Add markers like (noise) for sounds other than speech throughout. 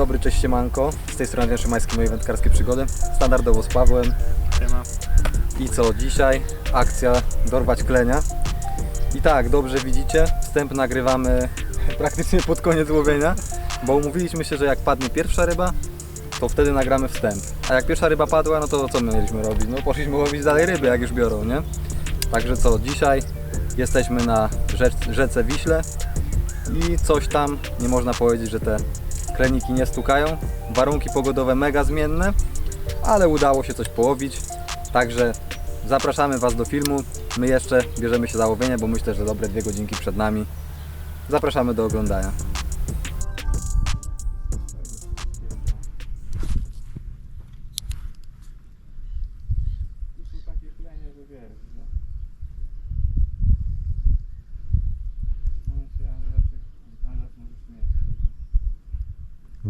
dobry, cześć siemanko. Z tej strony Jan Szymański, moje wędkarskie przygody. Standardowo z Pawłem. Siema. I co, dzisiaj akcja dorwać klenia. I tak, dobrze widzicie, wstęp nagrywamy (laughs) praktycznie pod koniec łowienia, bo umówiliśmy się, że jak padnie pierwsza ryba, to wtedy nagramy wstęp. A jak pierwsza ryba padła, no to co my mieliśmy robić? No poszliśmy łowić dalej ryby, jak już biorą, nie? Także co, dzisiaj jesteśmy na rzec, rzece Wiśle i coś tam, nie można powiedzieć, że te kleniki nie stukają. Warunki pogodowe mega zmienne, ale udało się coś połowić. Także zapraszamy Was do filmu. My jeszcze bierzemy się za łowienie, bo myślę, że dobre dwie godzinki przed nami. Zapraszamy do oglądania.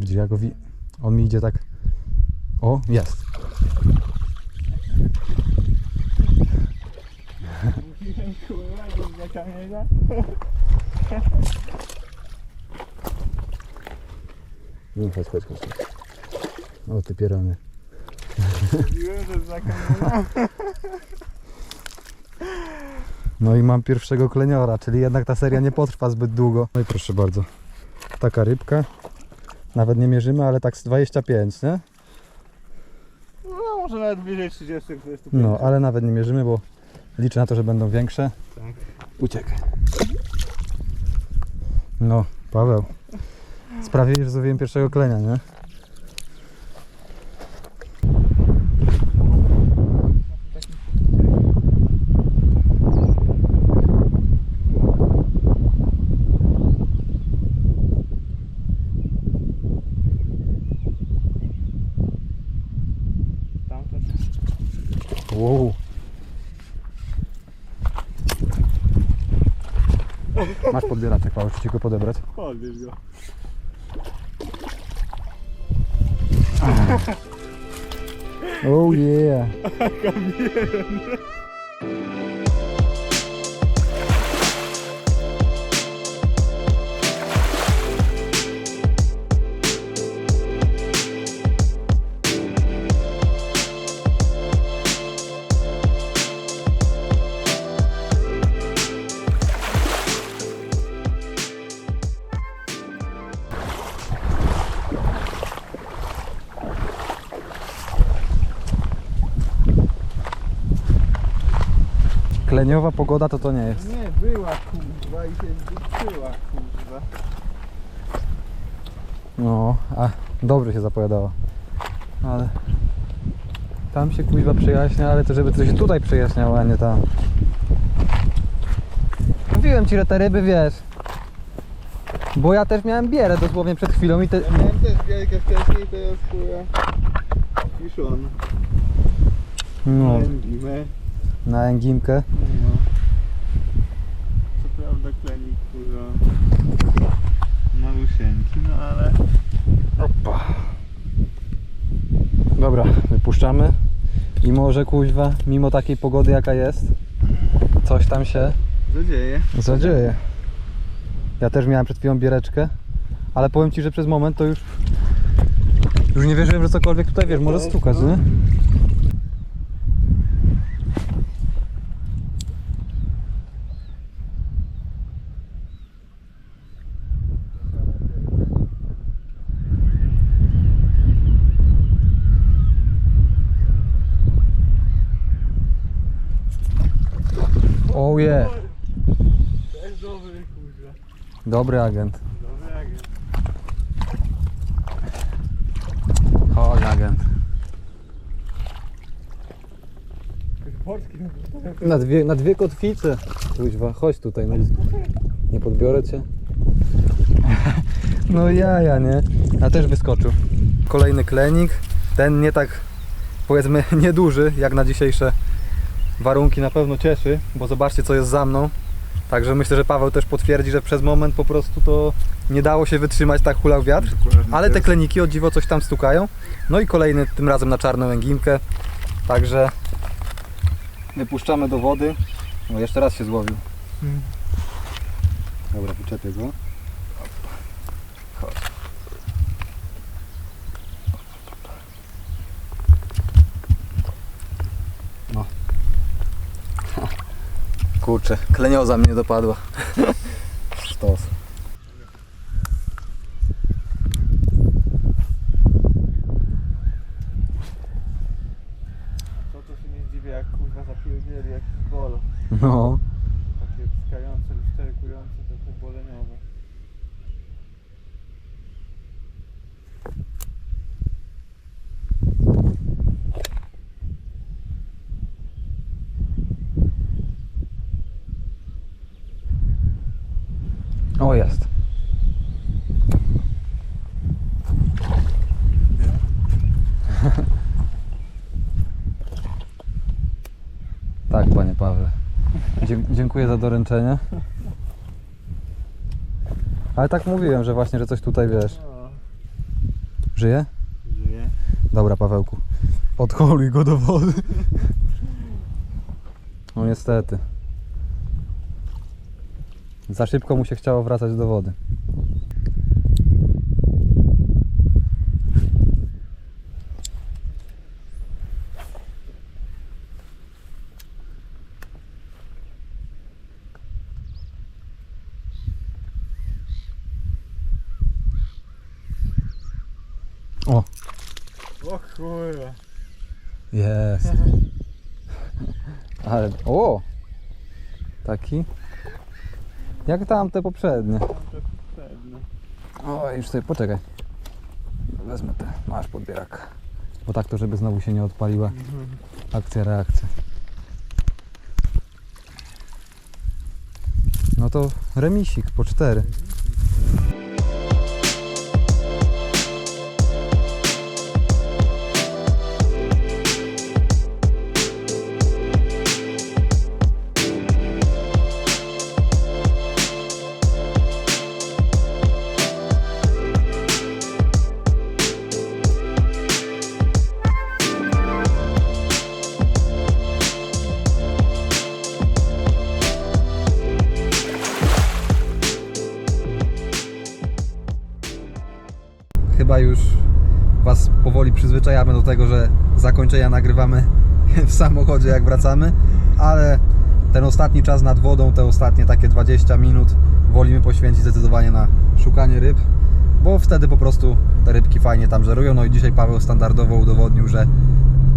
Widzisz, jak go wi- on mi idzie tak. O, jest. No, chodź, chodź, chodź. O, ty pierony. Mówiłem, że za kamienia. No i mam pierwszego kleniora, czyli jednak ta seria nie potrwa zbyt długo. No i proszę bardzo. Taka rybka. Nawet nie mierzymy, ale tak z 25, nie? No może nawet bliżej 30, 25. No, ale nawet nie mierzymy, bo liczę na to, że będą większe. Tak. Uciekaj. No, Paweł. Sprawiłeś, że złowiłem pierwszego klenia, nie? Wow. Masz podbieraczek, Paweł, czy ci go podebrać? Podbierz go. Oh yeah. (laughs) Kleniowa pogoda to to nie jest. Nie, była kurwa i się zdupiła kurwa. No, a dobrze się zapowiadało. Ale tam się kuźwa przejaśnia, ale to żeby się tutaj przejaśniało, a nie tam. Mówiłem ci, że te ryby wiesz. Bo ja też miałem bierę dosłownie przed chwilą i te. Ja miałem też wielkie wcześniej, to jest kurwa. Kiszon. No. Na engimkę. No. Co prawda klenik kurwa. Malusieńki, no ale. Opa. Dobra, wypuszczamy. I może kuźwa, mimo takiej pogody jaka jest, coś tam się Zadzieje. zadzieje. Ja też miałem przed chwilą biereczkę, ale powiem Ci, że przez moment to już już nie wierzyłem, że cokolwiek tutaj, wiesz, może stukać, nie? Oh yeah. To jest dobry kurwa. Dobry agent. Dobry agent. Chodź agent. Polski Na dwie, na dwie kotwice. Kuźwa, chodź tutaj. No. Nie podbiorę cię. (laughs) No jaja, nie? A też wyskoczył. Kolejny klenik. Ten nie tak, powiedzmy, (laughs) nieduży, jak na dzisiejsze warunki na pewno cieszy, bo zobaczcie co jest za mną. Także myślę, że Paweł też potwierdzi, że przez moment po prostu to nie dało się wytrzymać, tak hulał wiatr. Ale te kleniki o dziwo coś tam stukają. No i kolejny tym razem na czarną engimkę. Także wypuszczamy do wody. No jeszcze raz się złowił. Hmm. Dobra, wyczepię go. Chodź. Kurczę, klenioza mnie dopadła. (laughs) Sztos. To to się nie zdziwię jak kurwa zapierdzieli jak bolo. No. Takie skające, lusterkujące, trochę boleniowe. O, jest. (laughs) Tak, panie Pawle. Dziękuję za doręczenie. Ale tak mówiłem, że właśnie, że coś tutaj wiesz. Żyje? żyje. Dobra, Pawełku. Odholuj go do wody. (laughs) No niestety. Za szybko mu się chciało wracać do wody. O, O kurwa. jest. (laughs) Ale, o! Taki? Jak tamte poprzednie. O, już sobie poczekaj. Wezmę te. Masz podbierak. Bo tak to, żeby znowu się nie odpaliła akcja, reakcja. No to remisik po cztery. Chyba już Was powoli przyzwyczajamy do tego, że zakończenia nagrywamy (laughs) w samochodzie jak wracamy, ale ten ostatni czas nad wodą, te ostatnie takie 20 minut wolimy poświęcić zdecydowanie na szukanie ryb, bo wtedy po prostu te rybki fajnie tam żerują. No i dzisiaj Paweł standardowo udowodnił, że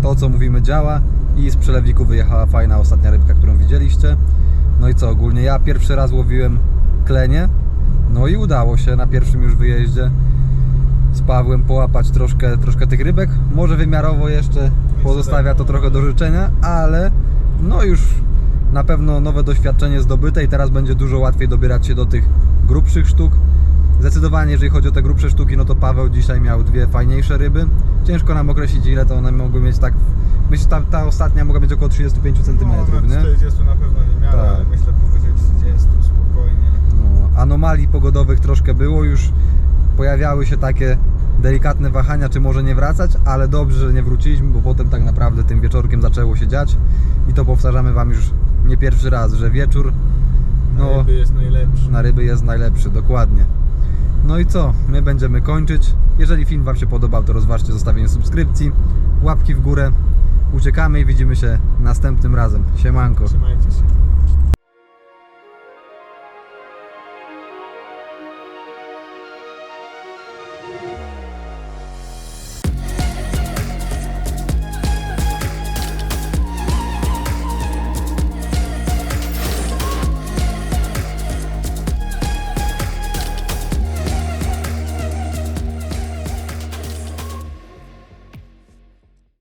to co mówimy działa i z przelewniku wyjechała fajna ostatnia rybka, którą widzieliście. No i co, ogólnie ja pierwszy raz łowiłem klenie, no i udało się na pierwszym już wyjeździe z Pawłem połapać troszkę, troszkę tych rybek. Może wymiarowo jeszcze pozostawia to trochę do życzenia, ale no już na pewno nowe doświadczenie zdobyte i teraz będzie dużo łatwiej dobierać się do tych grubszych sztuk. Zdecydowanie, jeżeli chodzi o te grubsze sztuki, no to Paweł dzisiaj miał dwie fajniejsze ryby. Ciężko nam określić ile to one mogły mieć tak. Myślę, ta, ta ostatnia mogła mieć około 35 cm, no, nie? 40 na pewno nie miała, Tak. ale myślę powyżej 30 spokojnie. No, anomalii pogodowych troszkę było już. Pojawiały się takie delikatne wahania, czy może nie wracać, ale dobrze, że nie wróciliśmy, bo potem tak naprawdę tym wieczorkiem zaczęło się dziać. I to powtarzamy Wam już nie pierwszy raz, że wieczór No, no, ryby jest najlepszy. na ryby jest najlepszy, dokładnie. No i co? My będziemy kończyć. Jeżeli film Wam się podobał, to rozważcie zostawienie subskrypcji, łapki w górę. Uciekamy i widzimy się następnym razem. Siemanko. Trzymajcie się.